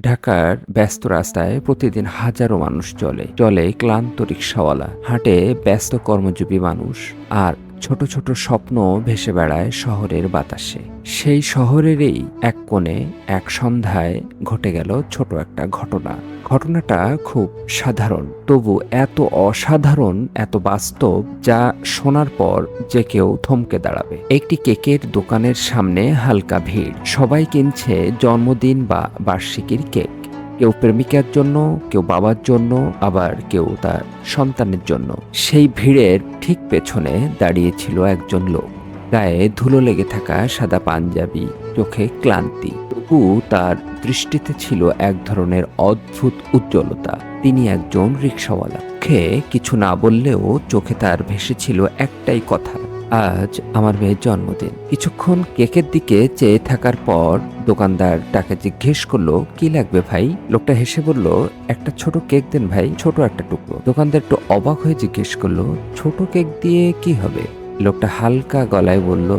ঢাকার ব্যস্ত রাস্তায় প্রতিদিন হাজারো মানুষ চলে। চলে ক্লান্ত রিক্সাওয়ালা। হাঁটে ব্যস্ত কর্মজীবী মানুষ। আর ছোট ছোট স্বপ্ন ভেসে বেড়ায় শহরের বাতাসে। সেই শহরেরই এক কোণে এক সন্ধ্যায় ঘটে গেল ছোট একটা ঘটনা। ঘটনাটা খুব সাধারণ। তবু এত অসাধারণ, এত বাস্তব, যা শোনার পর যে কেউ থমকে দাঁড়াবে। একটি কেকের দোকানের সামনে হালকা ভিড়। সবাই কিনছে জন্মদিন বা বার্ষিকীর কেক। কেউ প্রেমিকার জন্য, কেউ বাবার জন্য, আবার কেউ তার সন্তানের জন্য। সেই ভিড়ের ঠিক পেছনে দাঁড়িয়েছিল একজন লোক। গায়ে ধুলো লেগে থাকা সাদা পাঞ্জাবি, চোখে ক্লান্তি। তবু তার দৃষ্টিতে ছিল এক ধরনের অদ্ভুত উজ্জ্বলতা। তিনি একজন রিক্সাওয়ালা। মুখে কিছু না বললেও চোখে তার ভেসেছিল একটাই কথা। আজ আমার মেয়ের জন্মদিন। কিছুক্ষণ কেকের দিকে চেয়ে থাকার পর দোকানদার তাকে জিজ্ঞেস করল, কি লাগবে ভাই? লোকটা হেসে বলল, একটা ছোট কেক দেন ভাই, ছোট একটা টুকরো। দোকানদার একটু অবাক হয়ে জিজ্ঞেস করল, ছোট কেক দিয়ে কি হবে? লোকটা হালকা গলায় বলল,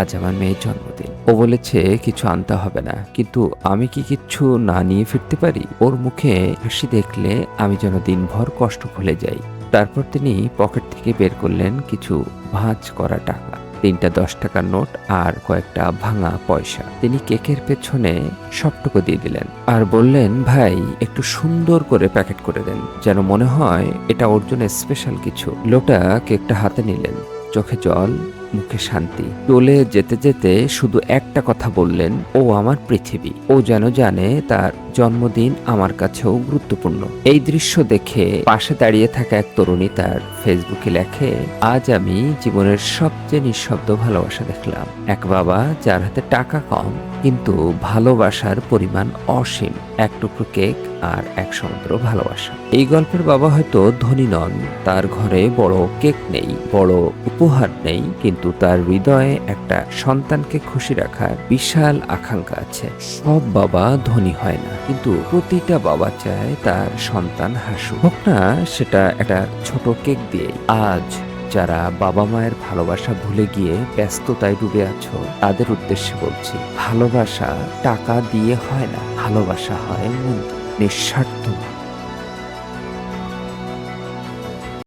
আজ আমার মেয়ের জন্মদিন। ও বলেছে, কিছু আনতে হবে না, কিন্তু আমি কি কিচ্ছু না নিয়ে ফিরতে পারি? ওর মুখে হাসি দেখলে আমি যেন দিনভর কষ্ট ভুলে যাই। তারপর তিনি পকেট থেকে বের করলেন কিছু ভাঁজ করা টাকা। তিনটা দশ টাকার নোট আর কয়েকটা ভাঙা পয়সা। তিনি কেকের পেছনে সবটুকু দিয়ে দিলেন আর বললেন, ভাই, একটু সুন্দর করে প্যাকেট করে দেন, যেন মনে হয় এটা ওর জন্য স্পেশাল কিছু। লোকটা কেকটা হাতে নিলেন। চোখে জল মুখে শান্তি। চলে যেতে যেতে শুধু একটা কথা বললেন, ও আমার পৃথিবী। ও যেন জানে তার জন্মদিন আমার কাছেও গুরুত্বপূর্ণ। এই দৃশ্য দেখে পাশে দাঁড়িয়ে থাকা এক তরুণী তার ফেসবুকে লেখে, আজ আমি জীবনের সবচেয়ে নিঃশব্দ ভালোবাসা দেখলাম। এক বাবা যার হাতে টাকা কম কিন্তু ভালোবাসার পরিমাণ অসীম। এক টুকরো কেক আর এক সমুদ্র ভালোবাসা। এই গল্পের বাবা হয়তো ধনী নন, তার ঘরে বড় কেক নেই, বড় উপহার নেই, কিন্তু তার হৃদয়ে একটা সন্তানকে খুশি রাখার বিশাল আকাঙ্ক্ষা আছে। সব বাবা ধনী হয় না, কিন্তু প্রতিটা বাবা চায় তার সন্তান হাসু হোক না, সেটা একটা ছোট কেক দিয়ে আজ যারা বাবা মায়ের ভালোবাসা ভুলে গিয়ে ব্যস্ততায় ডুবে আছো, তাদের উদ্দেশ্যে বলছি, ভালোবাসা টাকা দিয়ে হয় না, ভালোবাসা হয় নিঃস্বার্থ